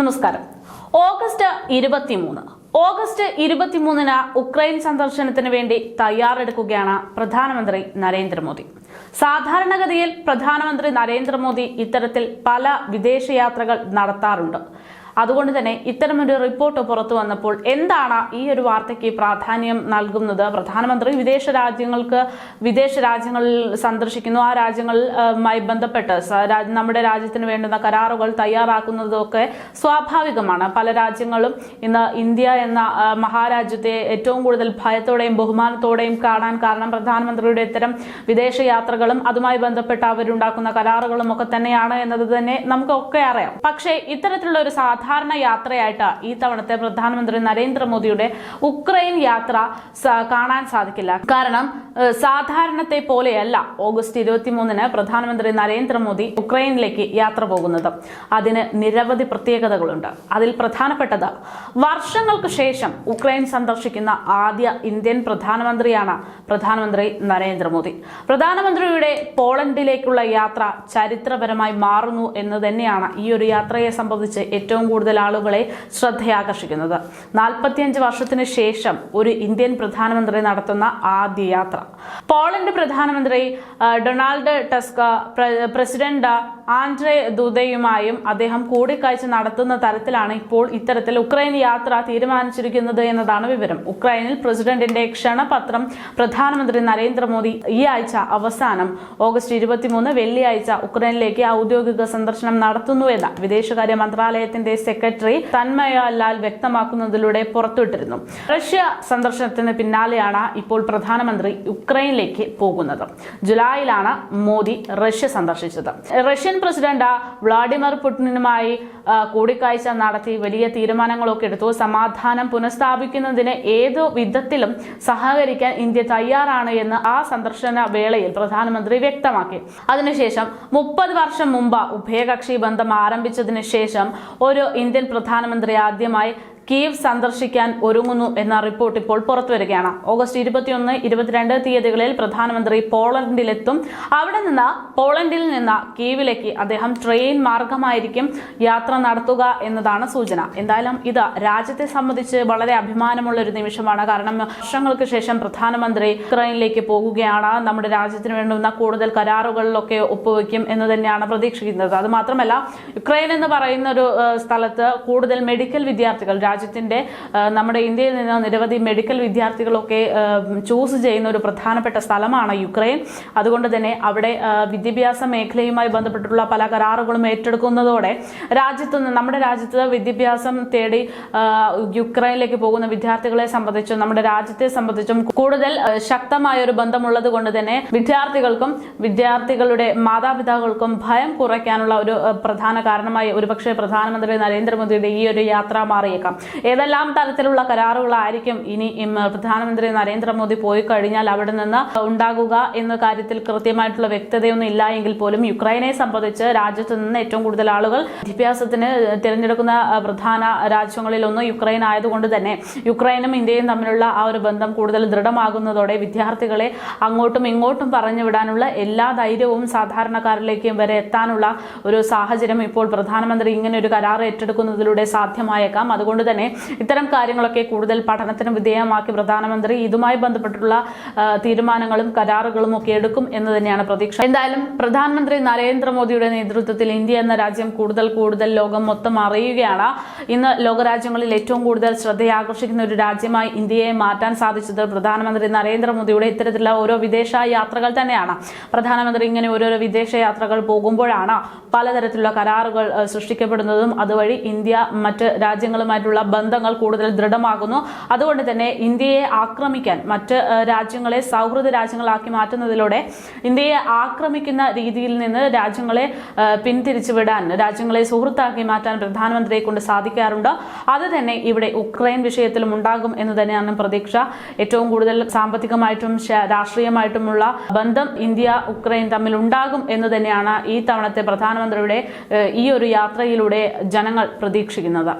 നമസ്കാരം. ഓഗസ്റ്റ് ഇരുപത്തിമൂന്ന്. ഓഗസ്റ്റ് ഇരുപത്തിമൂന്നിന് ഉക്രൈൻ സന്ദർശനത്തിന് വേണ്ടി തയ്യാറെടുക്കുകയാണ് പ്രധാനമന്ത്രി നരേന്ദ്രമോദി. സാധാരണഗതിയിൽ പ്രധാനമന്ത്രി നരേന്ദ്രമോദി ഇത്തരത്തിൽ പല വിദേശയാത്രകൾ നടത്താറുണ്ട്. അതുകൊണ്ട് തന്നെ ഇത്തരമൊരു റിപ്പോർട്ട് പുറത്തു വന്നപ്പോൾ എന്താണ് ഈ ഒരു വാർത്തയ്ക്ക് പ്രാധാന്യം നൽകുന്നത്? പ്രധാനമന്ത്രി വിദേശ രാജ്യങ്ങൾക്ക് വിദേശ രാജ്യങ്ങളിൽ സന്ദർശിക്കുന്നു. ആ രാജ്യങ്ങളുമായി ബന്ധപ്പെട്ട് നമ്മുടെ രാജ്യത്തിന് വേണ്ടുന്ന കരാറുകൾ തയ്യാറാക്കുന്നതൊക്കെ സ്വാഭാവികമാണ്. പല രാജ്യങ്ങളും ഇന്ന് ഇന്ത്യ എന്ന മഹാരാജ്യത്തെ ഏറ്റവും കൂടുതൽ ഭയത്തോടെയും ബഹുമാനത്തോടെയും കാണാൻ കാരണം പ്രധാനമന്ത്രിയുടെ ഇത്തരം വിദേശ യാത്രകളും അതുമായി ബന്ധപ്പെട്ട് അവരുണ്ടാക്കുന്ന കരാറുകളും ഒക്കെ തന്നെയാണ് എന്നത് തന്നെ നമുക്കൊക്കെ അറിയാം. പക്ഷേ ഇത്തരത്തിലുള്ള ഒരു സാധാരണ യാത്രയായിട്ട് ഈ തവണത്തെ പ്രധാനമന്ത്രി നരേന്ദ്രമോദിയുടെ ഉക്രൈൻ യാത്ര കാണാൻ സാധിക്കില്ല. കാരണം സാധാരണത്തെ പോലെയല്ല ഓഗസ്റ്റ് ഇരുപത്തിമൂന്നിന് പ്രധാനമന്ത്രി നരേന്ദ്രമോദി ഉക്രൈനിലേക്ക് യാത്ര പോകുന്നത്. അതിന് നിരവധി പ്രത്യേകതകളുണ്ട്. അതിൽ പ്രധാനപ്പെട്ടത് വർഷങ്ങൾക്ക് ശേഷം ഉക്രൈൻ സന്ദർശിക്കുന്ന ആദ്യ ഇന്ത്യൻ പ്രധാനമന്ത്രിയാണ് പ്രധാനമന്ത്രി നരേന്ദ്രമോദി. പ്രധാനമന്ത്രിയുടെ പോളണ്ടിലേക്കുള്ള യാത്ര ചരിത്രപരമായി മാറുന്നു എന്ന് തന്നെയാണ് ഈ ഒരു യാത്രയെ സംബന്ധിച്ച് ഏറ്റവും കൂടുതൽ ആളുകളെ ശ്രദ്ധയാകർഷിക്കുന്നത്. നാൽപ്പത്തിയഞ്ച് വർഷത്തിന് ശേഷം ഒരു ഇന്ത്യൻ പ്രധാനമന്ത്രി നടത്തുന്ന ആദ്യ യാത്ര. പോളണ്ട് പ്രധാനമന്ത്രി ഡൊണാൾഡ് ടസ്ക പ്ര- പ്രസിഡന്റ് ആൻഡ്രേ ദുദയുമായും അദ്ദേഹം കൂടിക്കാഴ്ച നടത്തുന്ന തരത്തിലാണ് ഇപ്പോൾ ഇത്തരത്തിൽ ഉക്രൈൻ യാത്ര തീരുമാനിച്ചിരിക്കുന്നത് എന്നതാണ് വിവരം. ഉക്രൈനിൽ പ്രസിഡന്റിന്റെ ക്ഷണപത്രം പ്രധാനമന്ത്രി നരേന്ദ്രമോദി ഈ ആഴ്ച അവസാനം ഓഗസ്റ്റ് ഇരുപത്തിമൂന്ന് വെള്ളിയാഴ്ച ഉക്രൈനിലേക്ക് ഔദ്യോഗിക സന്ദർശനം നടത്തുന്നുവെന്ന് വിദേശകാര്യ മന്ത്രാലയത്തിന്റെ സെക്രട്ടറി തന്മയ ലാൽ വ്യക്തമാക്കുന്നതിലൂടെ പുറത്തുവിട്ടിരുന്നു. റഷ്യ സന്ദർശനത്തിന് പിന്നാലെയാണ് ഇപ്പോൾ പ്രധാനമന്ത്രി ഉക്രൈനിലേക്ക് പോകുന്നത്. ജൂലൈയിലാണ് മോദി റഷ്യ സന്ദർശിച്ചത്. റഷ്യൻ പ്രസിഡന്റ് വ്ളാഡിമിർ പുടിനുമായി കൂടിക്കാഴ്ച നടത്തി വലിയ തീരുമാനങ്ങളൊക്കെ എടുത്തു. സമാധാനം പുനഃസ്ഥാപിക്കുന്നതിന് ഏതു വിധത്തിലും സഹകരിക്കാൻ ഇന്ത്യ തയ്യാറാണ് എന്ന് ആ സന്ദർശന വേളയിൽ പ്രധാനമന്ത്രി വ്യക്തമാക്കി. അതിനുശേഷം മുപ്പത് വർഷം മുമ്പ് ഉഭയകക്ഷി ബന്ധം ആരംഭിച്ചതിന് ശേഷം ഒരു ഇന്ത്യൻ പ്രധാനമന്ത്രി ആദ്യമായി കീവ് സന്ദർശിക്കാൻ ഒരുങ്ങുന്നു എന്ന റിപ്പോർട്ട് ഇപ്പോൾ പുറത്തുവരികയാണ് ഓഗസ്റ്റ് ഇരുപത്തിയൊന്ന് ഇരുപത്തിരണ്ട് തീയതികളിൽ പ്രധാനമന്ത്രി പോളണ്ടിലെത്തും. അവിടെ നിന്ന് പോളണ്ടിൽ നിന്ന് കീവിലേക്ക് അദ്ദേഹം ട്രെയിൻ മാർഗമായിരിക്കും യാത്ര നടത്തുക എന്നതാണ് സൂചന. എന്തായാലും ഇത് രാജ്യത്തെ സംബന്ധിച്ച് വളരെ അഭിമാനമുള്ള ഒരു നിമിഷമാണ്. കാരണം വർഷങ്ങൾക്ക് ശേഷം പ്രധാനമന്ത്രി ഉക്രൈനിലേക്ക് പോകുകയാണ്. നമ്മുടെ രാജ്യത്തിന് വേണ്ടുന്ന കൂടുതൽ കരാറുകളിലൊക്കെ ഒപ്പുവെക്കും എന്ന് തന്നെയാണ് പ്രതീക്ഷിക്കുന്നത്. അത് മാത്രമല്ല യുക്രൈൻ എന്ന് പറയുന്ന ഒരു സ്ഥലത്ത് കൂടുതൽ മെഡിക്കൽ വിദ്യാർത്ഥികൾ രാജ്യത്തിന്റെ ഏഹ്, നമ്മുടെ ഇന്ത്യയിൽ നിന്ന് നിരവധി മെഡിക്കൽ വിദ്യാർത്ഥികളൊക്കെ ചൂസ് ചെയ്യുന്ന ഒരു പ്രധാനപ്പെട്ട സ്ഥലമാണ് യുക്രൈൻ. അതുകൊണ്ട് തന്നെ അവിടെ വിദ്യാഭ്യാസ മേഖലയുമായി ബന്ധപ്പെട്ടിട്ടുള്ള പല കരാറുകളും ഏറ്റെടുക്കുന്നതോടെ രാജ്യത്ത് നമ്മുടെ രാജ്യത്ത് വിദ്യാഭ്യാസം തേടി യുക്രൈനിലേക്ക് പോകുന്ന വിദ്യാർത്ഥികളെ സംബന്ധിച്ചും നമ്മുടെ രാജ്യത്തെ സംബന്ധിച്ചും കൂടുതൽ ശക്തമായ ഒരു ബന്ധമുള്ളത് കൊണ്ട് തന്നെ വിദ്യാർത്ഥികൾക്കും വിദ്യാർത്ഥികളുടെ മാതാപിതാക്കൾക്കും ഭയം കുറയ്ക്കാനുള്ള ഒരു പ്രധാന കാരണമായി ഒരുപക്ഷെ പ്രധാനമന്ത്രി നരേന്ദ്രമോദിയുടെ ഈ ഒരു യാത്ര മാറിയേക്കാം. ഏതെല്ലാം തരത്തിലുള്ള കരാറുകളായിരിക്കും ഇനി പ്രധാനമന്ത്രി നരേന്ദ്രമോദി പോയി കഴിഞ്ഞാൽ അവിടെ നിന്ന് ഉണ്ടാകുക എന്ന കാര്യത്തിൽ കൃത്യമായിട്ടുള്ള വ്യക്തതയൊന്നും ഇല്ല എങ്കിൽ പോലും യുക്രൈനെ സംബന്ധിച്ച് രാജ്യത്ത് നിന്ന് ഏറ്റവും കൂടുതൽ ആളുകൾ വിദ്യാഭ്യാസത്തിന് തിരഞ്ഞെടുക്കുന്ന പ്രധാന രാജ്യങ്ങളിലൊന്ന് യുക്രൈൻ ആയതുകൊണ്ട് തന്നെ യുക്രൈനും ഇന്ത്യയും തമ്മിലുള്ള ആ ഒരു ബന്ധം കൂടുതൽ ദൃഢമാകുന്നതോടെ വിദ്യാർത്ഥികളെ അങ്ങോട്ടും ഇങ്ങോട്ടും പറഞ്ഞു വിടാനുള്ള എല്ലാ ധൈര്യവും സാധാരണക്കാരിലേക്കും വരെ എത്താനുള്ള ഒരു സാഹചര്യം ഇപ്പോൾ പ്രധാനമന്ത്രി ഇങ്ങനെ ഒരു കരാർ ഏറ്റെടുക്കുന്നതിലൂടെ സാധ്യമായേക്കാം. അതുകൊണ്ട് തന്നെ ഇത്തരം കാര്യങ്ങളൊക്കെ കൂടുതൽ പഠനത്തിന് വിധേയമാക്കി പ്രധാനമന്ത്രി ഇതുമായി ബന്ധപ്പെട്ടുള്ള തീരുമാനങ്ങളും കരാറുകളും ഒക്കെ എടുക്കും എന്ന് തന്നെയാണ് പ്രതീക്ഷ. എന്തായാലും പ്രധാനമന്ത്രി നരേന്ദ്രമോദിയുടെ നേതൃത്വത്തിൽ ഇന്ത്യ എന്ന രാജ്യം കൂടുതൽ കൂടുതൽ ലോകം മൊത്തം അറിയുകയാണ്. ഇന്ന് ലോകരാജ്യങ്ങളിൽ ഏറ്റവും കൂടുതൽ ശ്രദ്ധയാകർഷിക്കുന്ന ഒരു രാജ്യമായി ഇന്ത്യയെ മാറ്റാൻ സാധിച്ചത് പ്രധാനമന്ത്രി നരേന്ദ്രമോദിയുടെ ഇത്തരത്തിലുള്ള ഓരോ വിദേശ യാത്രകൾ തന്നെയാണ്. പ്രധാനമന്ത്രി ഇങ്ങനെ ഓരോരോ വിദേശ യാത്രകൾ പോകുമ്പോഴാണ് പലതരത്തിലുള്ള കരാറുകൾ സൃഷ്ടിക്കപ്പെടുന്നതും. അതുവഴി ഇന്ത്യ മറ്റ് രാജ്യങ്ങളുമായിട്ടുള്ള ബന്ധങ്ങൾ കൂടുതൽ ദൃഢമാകുന്നു. അതുകൊണ്ട് തന്നെ ഇന്ത്യയെ ആക്രമിക്കാൻ മറ്റ് രാജ്യങ്ങളെ സൗഹൃദ രാജ്യങ്ങളാക്കി മാറ്റുന്നതിലൂടെ ഇന്ത്യയെ ആക്രമിക്കുന്ന രീതിയിൽ നിന്ന് രാജ്യങ്ങളെ പിന്തിരിച്ചു വിടാൻ രാജ്യങ്ങളെ സുഹൃത്താക്കി മാറ്റാൻ പ്രധാനമന്ത്രിയെ കൊണ്ട് സാധിക്കാറുണ്ട്. അത് തന്നെ ഇവിടെ ഉക്രൈൻ വിഷയത്തിലും ഉണ്ടാകും എന്ന് തന്നെയാണ് പ്രതീക്ഷ. ഏറ്റവും കൂടുതൽ സാമ്പത്തികമായിട്ടും രാഷ്ട്രീയമായിട്ടുമുള്ള ബന്ധം ഇന്ത്യ ഉക്രൈൻ തമ്മിൽ ഉണ്ടാകും എന്ന് തന്നെയാണ് ഈ തവണത്തെ പ്രധാനമന്ത്രിയുടെ ഈ ഒരു യാത്രയിലൂടെ ജനങ്ങൾ പ്രതീക്ഷിക്കുന്നത്.